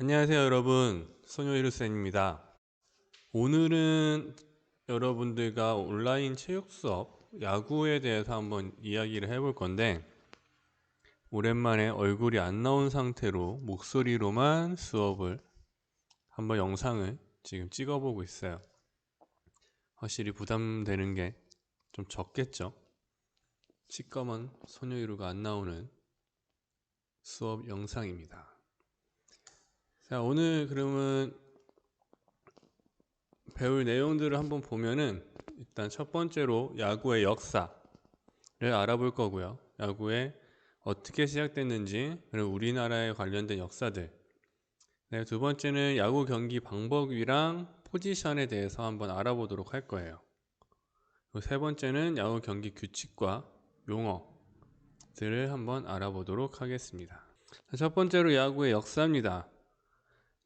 안녕하세요 여러분. 소녀이루센입니다. 오늘은 여러분들과 온라인 체육 수업 야구에 대해서 한번 이야기를 해볼 건데 오랜만에 얼굴이 안 나온 상태로 목소리로만 수업을 한번 영상을 지금 찍어보고 있어요. 확실히 부담되는 게 좀 적겠죠? 시꺼먼 소녀이루가 안 나오는 수업 영상입니다 자, 오늘 그러면 배울 내용들을 한번 보면은 일단 첫 번째로 야구의 역사를 알아볼 거고요. 야구에 어떻게 시작됐는지, 그리고 우리나라에 관련된 역사들. 네, 두 번째는 야구 경기 방법이랑 포지션에 대해서 한번 알아보도록 할 거예요. 세 번째는 야구 경기 규칙과 용어들을 한번 알아보도록 하겠습니다. 첫 번째로 야구의 역사입니다.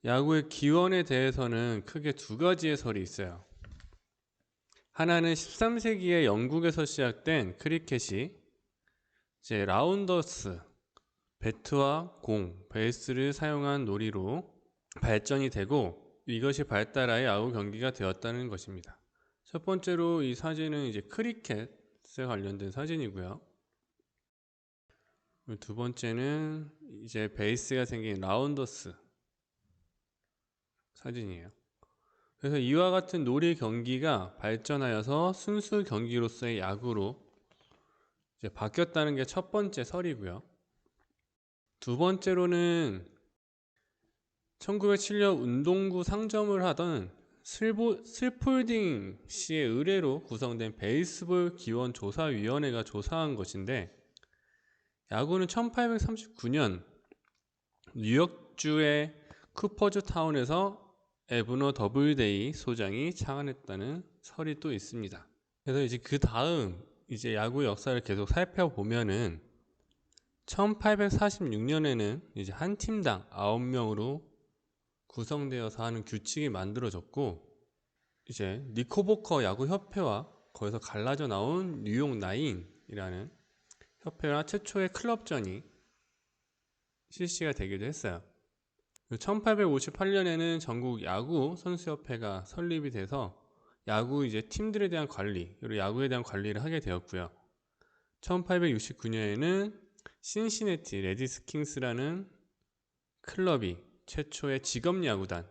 야구의 기원에 대해서는 크게 두 가지의 설이 있어요. 하나는 13세기에 영국에서 시작된 크리켓이 이제 라운더스, 배트와 공, 베이스를 사용한 놀이로 발전이 되고 이것이 발달하여 야구 경기가 되었다는 것입니다. 첫 번째로 이 사진은 이제 크리켓에 관련된 사진이고요. 두 번째는 이제 베이스가 생긴 라운더스 사진이에요. 그래서 이와 같은 놀이 경기가 발전하여서 순수 경기로서의 야구로 이제 바뀌었다는 게 첫 번째 설이고요. 두 번째로는 1907년 운동구 상점을 하던 슬보, 슬폴딩 씨의 의뢰로 구성된 베이스볼 기원 조사위원회가 조사한 것인데 야구는 1839년 뉴욕주의 쿠퍼즈 타운에서 에브너 더블데이 소장이 창안했다는 설이 또 있습니다. 그래서 이제 그 다음 이제 야구 역사를 계속 살펴보면은 1846년에는 이제 한 팀당 9명으로 구성되어서 하는 규칙이 만들어졌고 이제 니코보커 야구 협회와 거기서 갈라져 나온 뉴욕 나인이라는 협회와 최초의 클럽전이 실시가 되기도 했어요. 1858년에는 전국 야구 선수협회가 설립이 돼서 야구 이제 팀들에 대한 관리, 그리고 야구에 대한 관리를 하게 되었고요. 1869년에는 신시내티 레디스 킹스라는 클럽이 최초의 직업 야구단,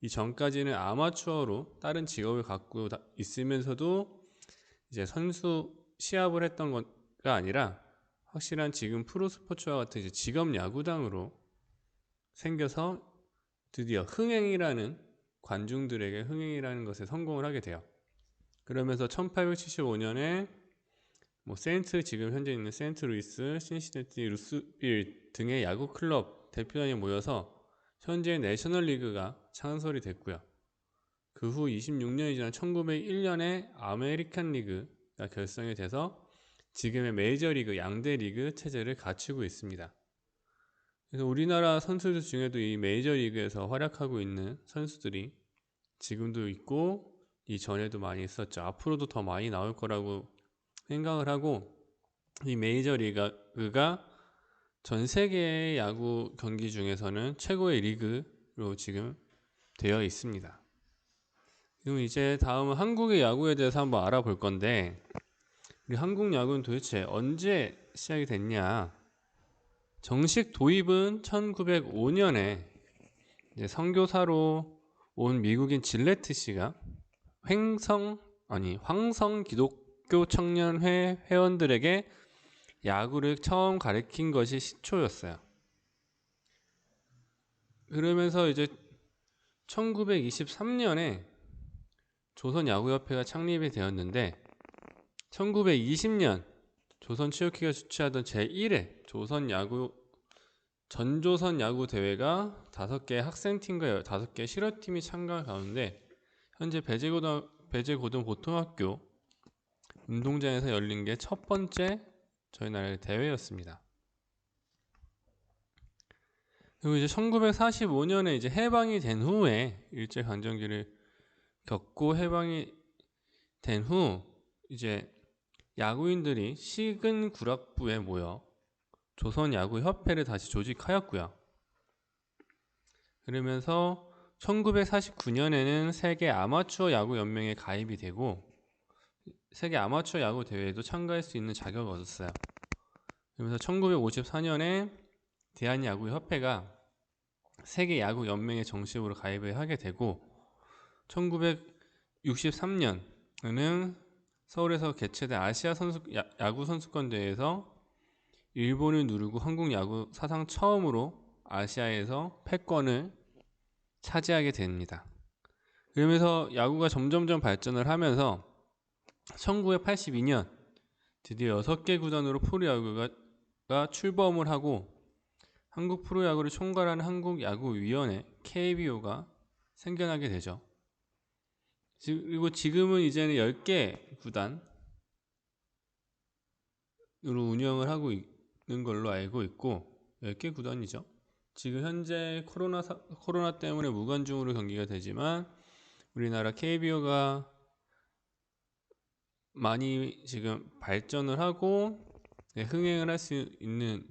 이 전까지는 아마추어로 다른 직업을 갖고 있으면서도 이제 선수 시합을 했던 것가 아니라 확실한 지금 프로 스포츠와 같은 이제 직업 야구단으로 생겨서 드디어 흥행이라는 관중들에게 흥행이라는 것에 성공을 하게 돼요. 그러면서 1875년에 뭐 센트 지금 현재 있는 센트 루이스, 신시내티, 루스빌 등의 야구 클럽 대표단이 모여서 현재 내셔널 리그가 창설이 됐고요. 그 후 26년이 지난 1901년에 아메리칸 리그가 결성이 돼서 지금의 메이저 리그 양대 리그 체제를 갖추고 있습니다. 그래서 우리나라 선수들 중에도 이 메이저리그에서 활약하고 있는 선수들이 지금도 있고 이 전에도 많이 있었죠. 앞으로도 더 많이 나올 거라고 생각을 하고 이 메이저리그가 전 세계의 야구 경기 중에서는 최고의 리그로 지금 되어 있습니다. 그럼 이제 다음은 한국의 야구에 대해서 한번 알아볼 건데 우리 한국 야구는 도대체 언제 시작이 됐냐? 정식 도입은 1905년에 선교사로 온 미국인 질레트 씨가 횡성 아니 황성 기독교 청년회 회원들에게 야구를 처음 가르친 것이 시초였어요. 그러면서 이제 1923년에 조선야구협회가 창립이 되었는데 1920년 조선 치오키가 주최하던 제1회 조선 야구 전조선 야구 대회가 다섯 개 학생팀과 다섯 개 실업팀이 참가 가운데 현재 배제고등 배제고등 보통학교 운동장에서 열린 게 첫 번째 저희 나라의 대회였습니다. 그리고 이제 1945년에 이제 해방이 된 후에 일제 강점기를 겪고 해방이 된 후 이제 야구인들이 식은 구락부에 모여 조선야구협회를 다시 조직하였고요. 그러면서 1949년에는 세계 아마추어 야구 연맹에 가입이 되고 세계 아마추어 야구 대회에도 참가할 수 있는 자격을 얻었어요. 그러면서 1954년에 대한야구협회가 세계 야구 연맹에 정식으로 가입을 하게 되고 1963년에는 서울에서 개최된 아시아 선수 야, 야구 선수권 대회에서 일본을 누르고 한국 야구 사상 처음으로 아시아에서 패권을 차지하게 됩니다. 그러면서 야구가 점점점 발전을 하면서 1982년 드디어 6개 구단으로 프로야구가 출범을 하고 한국 프로야구를 총괄하는 한국야구위원회 KBO가 생겨나게 되죠. 그리고 지금은 이제는 10개 구단으로 운영을 하고 있는 걸로 알고 있고 10개 구단이죠. 지금 현재 코로나 사, 코로나 때문에 무관중으로 경기가 되지만 우리나라 KBO가 많이 지금 발전을 하고 네, 흥행을 할 수 있는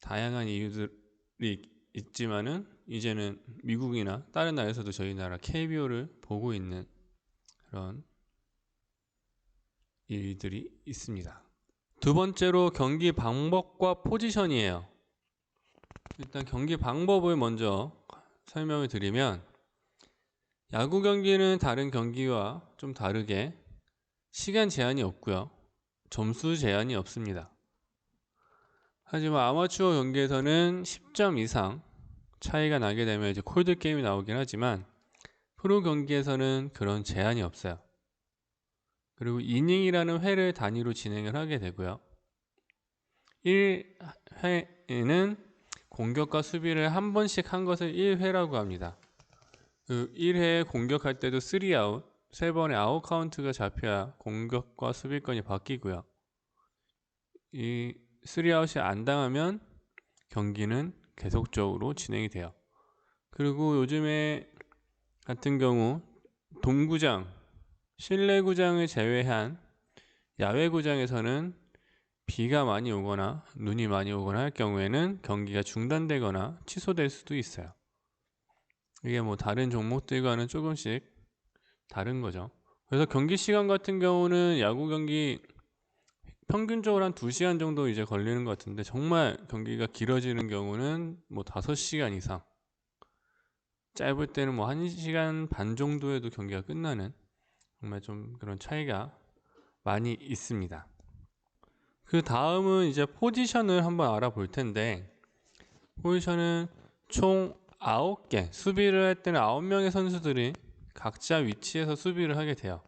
다양한 이유들이 있지만은 이제는 미국이나 다른 나라에서도 저희 나라 KBO를 보고 있는 그런 일들이 있습니다. 두 번째로 경기 방법과 포지션이에요. 일단 경기 방법을 먼저 설명을 드리면 야구 경기는 다른 경기와 좀 다르게 시간 제한이 없고요. 점수 제한이 없습니다. 하지만 아마추어 경기에서는 10점 이상 차이가 나게 되면 이제 콜드 게임이 나오긴 하지만 프로 경기에서는 그런 제한이 없어요. 그리고 이닝이라는 회를 단위로 진행을 하게 되고요. 1회에는 공격과 수비를 한 번씩 한 것을 1회라고 합니다. 그 1회 공격할 때도 3아웃, 세 번의 아웃 카운트가 잡혀야 공격과 수비권이 바뀌고요. 이 3아웃이 안 당하면 경기는 계속적으로 진행이 돼요. 그리고 요즘에 같은 경우 동구장, 실내 구장을 제외한 야외 구장에서는 비가 많이 오거나 눈이 많이 오거나 할 경우에는 경기가 중단되거나 취소될 수도 있어요. 이게 뭐 다른 종목들과는 조금씩 다른 거죠. 그래서 경기 시간 같은 경우는 야구 경기 평균적으로 한 2시간 정도 이제 걸리는 것 같은데 정말 경기가 길어지는 경우는 뭐 5시간 이상 짧을 때는 뭐 1시간 반 정도에도 경기가 끝나는 정말 좀 그런 차이가 많이 있습니다. 그 다음은 이제 포지션을 한번 알아볼 텐데 포지션은 총 9개 수비를 할 때는 9명의 선수들이 각자 위치에서 수비를 하게 돼요.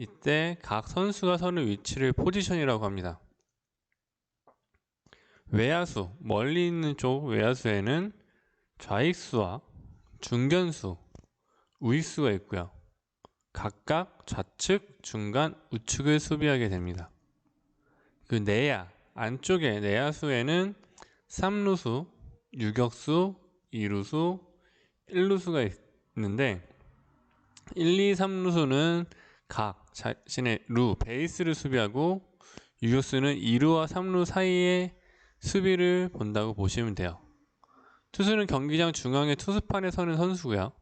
이때 각 선수가 서는 위치를 포지션이라고 합니다. 외야수, 멀리 있는 쪽 외야수에는 좌익수와 중견수, 우익수가 있고요. 각각 좌측, 중간, 우측을 수비하게 됩니다. 그 내야 안쪽에 내야수에는 3루수, 유격수, 2루수, 1루수가 있는데 1, 2, 3루수는 각 자신의 루, 베이스를 수비하고 유격수는 2루와 3루 사이에 수비를 본다고 보시면 돼요. 투수는 경기장 중앙에 투수판에 서는 선수고요.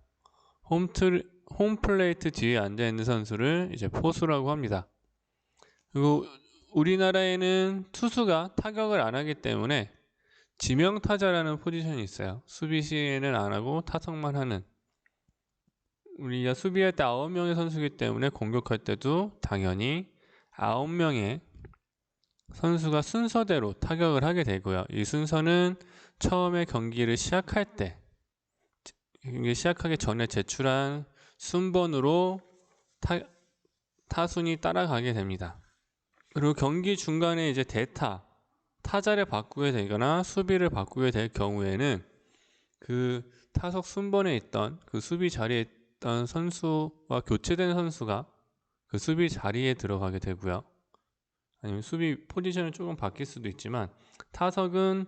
홈트, 홈플레이트 뒤에 앉아있는 선수를 이제 포수라고 합니다. 그리고 우리나라에는 투수가 타격을 안 하기 때문에 지명 타자라는 포지션이 있어요. 수비 시에는 안 하고 타석만 하는. 우리가 수비할 때 9명의 선수이기 때문에 공격할 때도 당연히 9명의 선수가 순서대로 타격을 하게 되고요. 이 순서는 처음에 경기를 시작할 때 경기 시작하기 전에 제출한 순번으로 타, 타순이 따라가게 됩니다. 그리고 경기 중간에 이제 대타 타자를 바꾸게 되거나 수비를 바꾸게 될 경우에는 그 타석 순번에 있던 그 수비 자리에 있던 선수와 교체된 선수가 그 수비 자리에 들어가게 되고요. 아니면 수비 포지션은 조금 바뀔 수도 있지만 타석은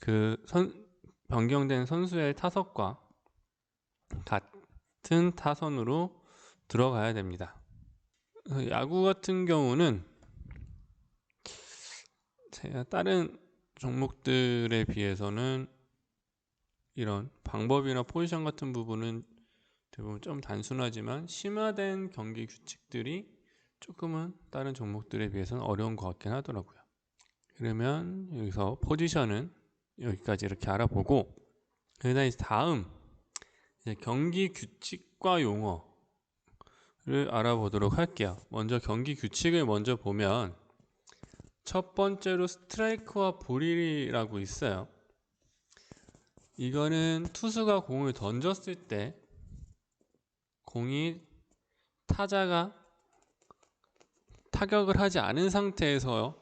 그 선, 변경된 선수의 타석과 같은 타선으로 들어가야 됩니다. 야구 같은 경우는 제가 다른 종목들에 비해서는 이런 방법이나 포지션 같은 부분은 대부분 좀 단순하지만 심화된 경기 규칙들이 조금은 다른 종목들에 비해서는 어려운 것 같긴 하더라고요. 그러면 여기서 포지션은 여기까지 이렇게 알아보고 그다음 이제 다음 이제 경기 규칙과 용어를 알아보도록 할게요. 먼저 경기 규칙을 먼저 보면 첫 번째로 스트라이크와 볼이라고 있어요. 이거는 투수가 공을 던졌을 때 공이 타자가 타격을 하지 않은 상태에서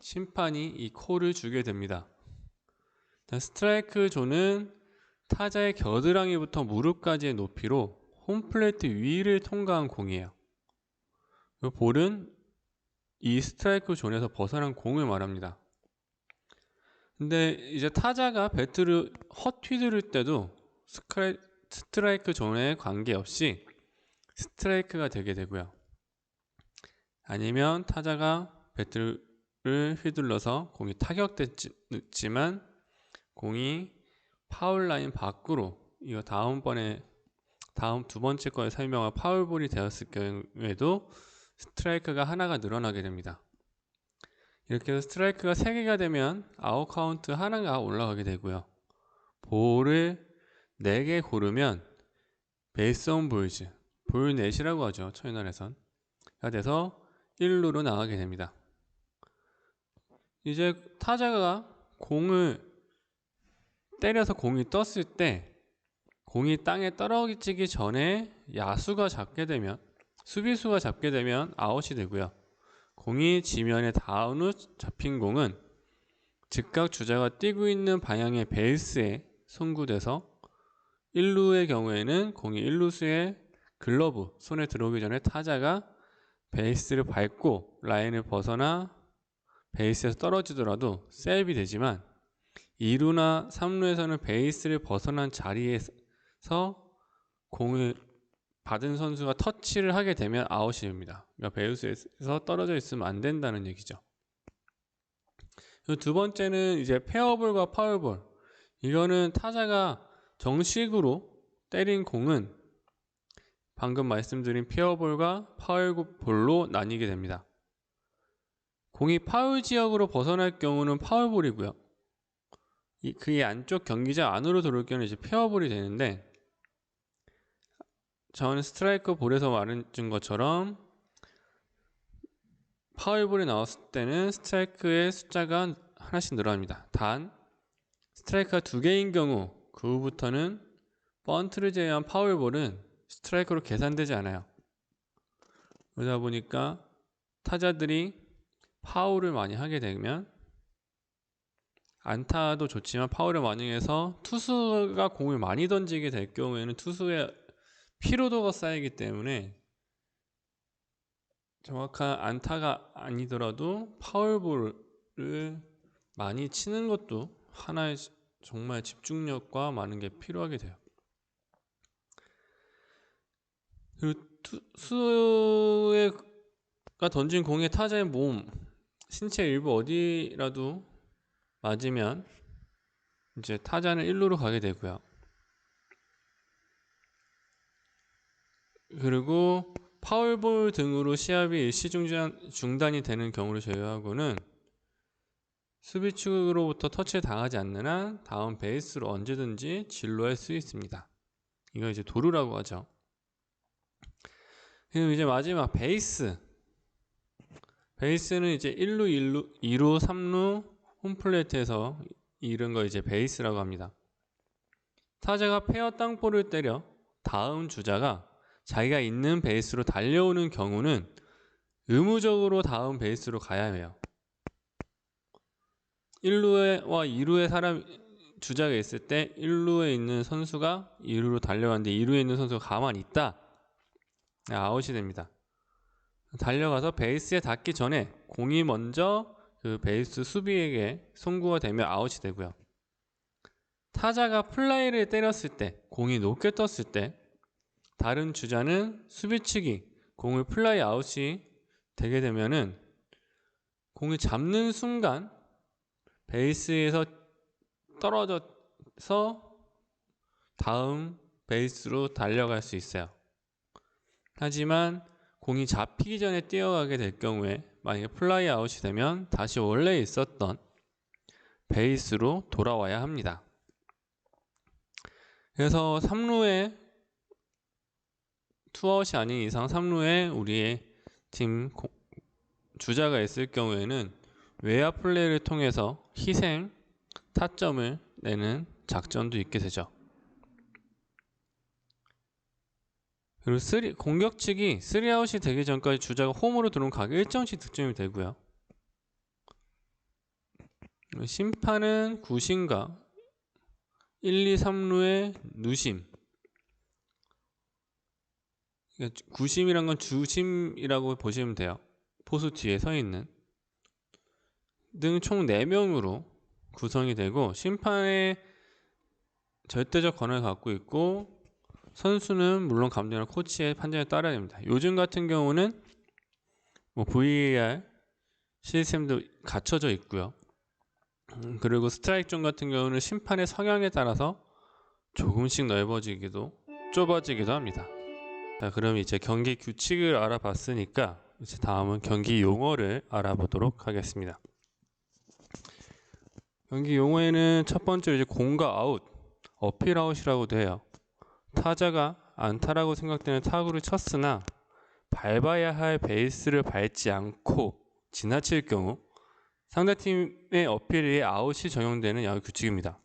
심판이 이 콜을 주게 됩니다. 스트라이크 존은 타자의 겨드랑이부터 무릎까지의 높이로 홈플레이트 위를 통과한 공이에요. 그 볼은 이 스트라이크 존에서 벗어난 공을 말합니다. 근데 이제 타자가 배트를 헛 휘두를 때도 스크래, 스트라이크 존에 관계없이 스트라이크가 되게 되고요. 아니면 타자가 배트를 휘둘러서 공이 타격됐지만 공이 파울 라인 밖으로 이거 다음번에 다음 두 번째 거에 설명한 파울볼이 되었을 경우에도 스트라이크가 하나가 늘어나게 됩니다. 이렇게 해서 스트라이크가 3개가 되면 아웃 카운트 하나가 올라가게 되고요. 볼을 4개 고르면 베이스 온 볼즈, 볼넷이라고 하죠. 첫날에선. 가 돼서 1루로 나가게 됩니다. 이제 타자가 공을 때려서 공이 떴을 때 공이 땅에 떨어지기 전에 야수가 잡게 되면 수비수가 잡게 되면 아웃이 되고요. 공이 지면에 후 잡힌 공은 즉각 주자가 뛰고 있는 방향의 베이스에 송구돼서 1루의 경우에는 공이 1루수의 글러브 손에 들어오기 전에 타자가 베이스를 밟고 라인을 벗어나 베이스에서 떨어지더라도 세이브이 되지만 2루나 3루에서는 베이스를 벗어난 자리에서 공을 받은 선수가 터치를 하게 되면 아웃이 됩니다. 그러니까 베이스에서 떨어져 있으면 안 된다는 얘기죠. 두 번째는 이제 페어볼과 파울볼. 이거는 타자가 정식으로 때린 공은 방금 말씀드린 페어볼과 파울볼로 나뉘게 됩니다. 공이 파울 지역으로 벗어날 경우는 파울볼이고요. 이, 그의 안쪽 경기장 안으로 들어올 경우는 이제 페어볼이 되는데 저는 스트라이크 볼에서 말한 것처럼 파울볼이 나왔을 때는 스트라이크의 숫자가 하나씩 늘어납니다. 단 스트라이크가 두 개인 경우 그 후부터는 번트를 제외한 파울볼은 스트라이크로 계산되지 않아요. 그러다 보니까 타자들이 파울을 많이 하게 되면 안타도 좋지만 파울을 많이 해서 투수가 공을 많이 던지게 될 경우에는 투수의 피로도가 쌓이기 때문에 정확한 안타가 아니더라도 파울볼을 많이 치는 것도 하나의 정말 집중력과 많은 게 필요하게 돼요. 그리고 투수가 던진 공의 타자의 몸, 신체 일부 어디라도 맞으면 이제 타자는 1루로 가게 되고요. 그리고 파울볼 등으로 시합이 일시 중단 이 되는 경우를 제외하고는 수비 측으로부터 터치를 당하지 않는 한 다음 베이스로 언제든지 진로할 수 있습니다. 이거 이제 도루라고 하죠. 그리고 이제 마지막 베이스. 베이스는 이제 1루, 1루, 2루, 3루 홈플레이트에서 이런 거 이제 베이스라고 합니다. 타자가 페어 땅볼을 때려 다음 주자가 자기가 있는 베이스로 달려오는 경우는 의무적으로 다음 베이스로 가야 해요. 1루와 2루에 사람 주자가 있을 때 1루에 있는 선수가 2루로 달려가는데 2루에 있는 선수가 가만히 있다. 아웃이 됩니다. 달려가서 베이스에 닿기 전에 공이 먼저 그 베이스 수비에게 송구가 되면 아웃이 되고요. 타자가 플라이를 때렸을 때 공이 높게 떴을 때 다른 주자는 수비 측이 공을 플라이 아웃이 되게 되면은 공이 잡는 순간 베이스에서 떨어져서 다음 베이스로 달려갈 수 있어요. 하지만 공이 잡히기 전에 뛰어가게 될 경우에 만약에 플라이 아웃이 되면 다시 원래 있었던 베이스로 돌아와야 합니다. 그래서 3루에 투아웃이 아닌 이상 3루에 우리의 팀 고- 주자가 있을 경우에는 외야 플레이를 통해서 희생 타점을 내는 작전도 있게 되죠. 그리고 쓰리, 공격 측이 3아웃이 되기 전까지 주자가 홈으로 들어온 가게 일정치 득점이 되고요. 심판은 구심과 1, 2, 3루의 누심. 구심이란 건 주심이라고 보시면 돼요. 포수 뒤에 서 있는. 등 총 4명으로 구성이 되고 심판의 절대적 권한을 갖고 있고 선수는 물론 감독이나 코치의 판단에 따라야 됩니다. 요즘 같은 경우는 뭐 VAR 시스템도 갖춰져 있고요. 음, 그리고 스트라이크 존 같은 경우는 심판의 성향에 따라서 조금씩 넓어지기도 좁아지기도 합니다. 자, 그럼 이제 경기 규칙을 알아봤으니까 이제 다음은 경기 용어를 알아보도록 하겠습니다. 경기 용어에는 첫 번째로 이제 공과 아웃, 어필 아웃이라고도 해요. 타자가 안타라고 생각되는 타구를 쳤으나 밟아야 할 베이스를 밟지 않고 지나칠 경우 상대팀의 어필에 아웃이 적용되는 야구 규칙입니다.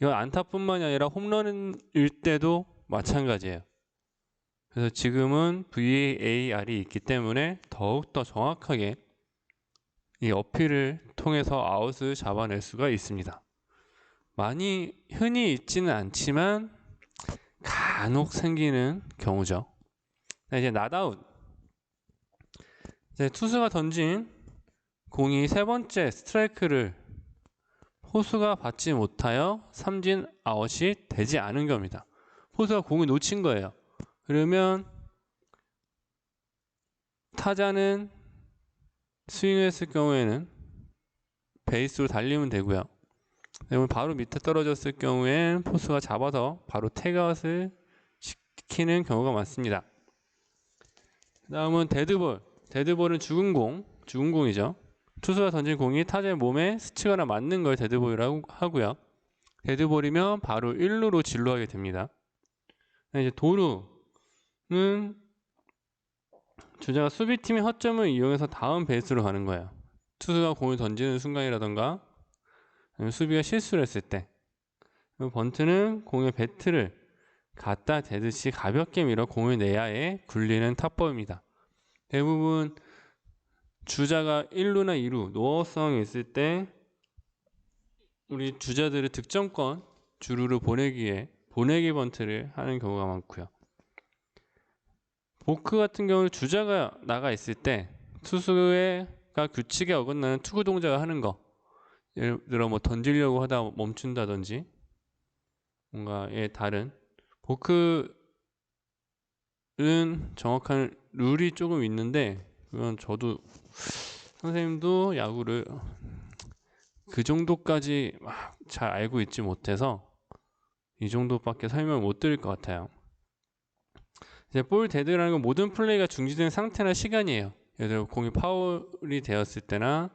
이건 안타뿐만이 아니라 홈런일 때도 마찬가지예요. 그래서 지금은 VAR이 있기 때문에 더욱더 정확하게 이 어필을 통해서 아웃을 잡아낼 수가 있습니다. 많이 흔히 있지는 않지만 간혹 생기는 경우죠. 자, 이제 나다웃. 이제 투수가 던진 공이 세 번째 스트라이크를 포수가 받지 못하여 삼진 아웃이 되지 않은 겁니다. 포수가 공을 놓친 거예요. 그러면 타자는 스윙했을 경우에는 베이스로 달리면 되고요. 그러면 바로 밑에 떨어졌을 경우엔 포수가 잡아서 바로 태그아웃을 시 키는 경우가 많습니다. 다음은 데드볼. 데드볼은 죽은 공, 죽은 공이죠. 투수가 던진 공이 타자의 몸에 스치거나 맞는 걸 데드볼이라고 하고요. 데드볼이면 바로 1루로 진루하게 됩니다. 이제 도루는 주자가 수비팀의 허점을 이용해서 다음 베이스로 가는 거예요. 투수가 공을 던지는 순간이라던가 수비가 실수를 했을 때 번트는 공의 배트를 갖다 대듯이 가볍게 밀어 공을 내야에 굴리는 타법입니다. 대부분 주자가 1루나 2루 노아웃 상황이 있을 때 우리 주자들을 득점권 주루로 보내기 위해 보내기 번트를 하는 경우가 많고요. 보크 같은 경우는 주자가 나가 있을 때 투수가 규칙에 어긋나는 투구 동작을 하는 거 예를 들어 뭐 던지려고 하다 멈춘다든지 뭔가의 다른 보크는 정확한 룰이 조금 있는데 그건 저도 선생님도 야구를 그 정도까지 막 잘 알고 있지 못해서 이 정도밖에 설명을 못 드릴 것 같아요. 이제 볼 데드라는 건 모든 플레이가 중지된 상태나 시간이에요. 예를 들어 공이 파울이 되었을 때나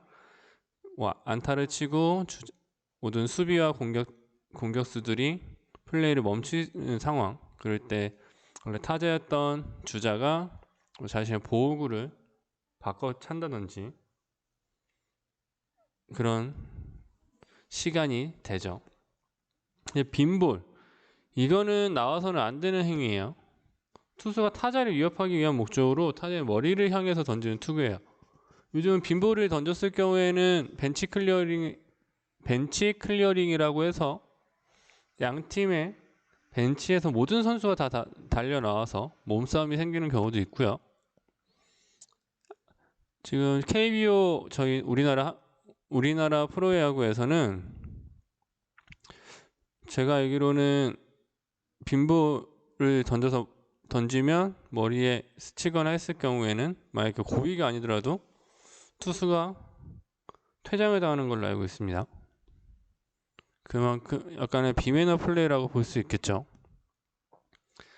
뭐 안타를 치고 주, 모든 수비와 공격 공격수들이 플레이를 멈추는 상황. 그럴 때 원래 타자였던 주자가 뭐 자신의 보호구를 바꿔 찬다든지 그런 시간이 되죠. 빈볼 이거는 나와서는 안 되는 행위예요. 투수가 타자를 위협하기 위한 목적으로 타자의 머리를 향해서 던지는 투구예요. 요즘 빈볼을 던졌을 경우에는 벤치 클리어링 벤치 클리어링이라고 해서 양 팀의 벤치에서 모든 선수가 다, 다 달려 나와서 몸싸움이 생기는 경우도 있고요. 지금 KBO 저희 우리나라 우리나라 프로야구에서는 제가 알기로는 빈볼을 던져서 던지면 머리에 스치거나 했을 경우에는 만약에 그 고의가 아니더라도 투수가 퇴장을 당하는 걸로 알고 있습니다. 그만큼 약간의 비매너 플레이라고 볼 수 있겠죠.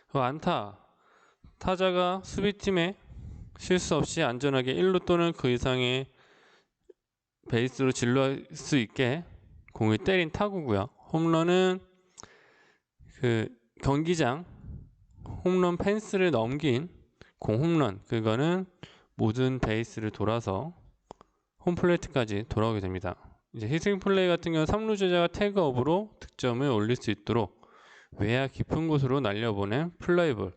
그 안타 타자가 수비팀에 실수 없이 안전하게 1루 또는 그 이상의 베이스로 진루할 수 있게 공을 때린 타구고요. 홈런은 그 경기장 홈런 펜스를 넘긴 공 홈런 그거는 모든 베이스를 돌아서 홈플레이트까지 돌아오게 됩니다. 이제 희생 플레이 같은 경우는 3루 주자가 태그업으로 득점을 올릴 수 있도록 외야 깊은 곳으로 날려보낸 플라이볼이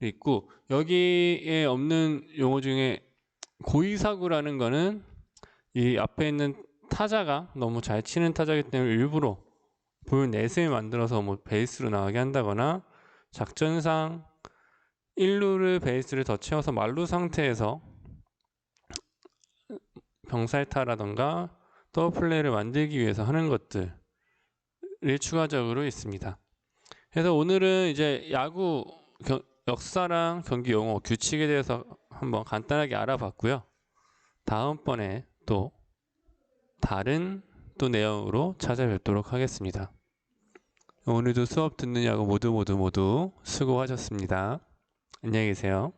있고 여기에 없는 용어 중에 고의사구라는 거는 이 앞에 있는 타자가 너무 잘 치는 타자이기 때문에 일부러 볼 넷을 만들어서 뭐 베이스로 나가게 한다거나 작전상 1루를 베이스를 더 채워서 말루 상태에서 병살타라던가 더블 플레이를 만들기 위해서 하는 것들이 추가적으로 있습니다. 그래서 오늘은 이제 야구 겨- 역사랑 경기 용어 규칙에 대해서 한번 간단하게 알아봤고요. 다음번에 또 다른 또 내용으로 찾아뵙도록 하겠습니다. 오늘도 수업 듣느냐고 모두 모두 모두 수고하셨습니다. 안녕히 계세요.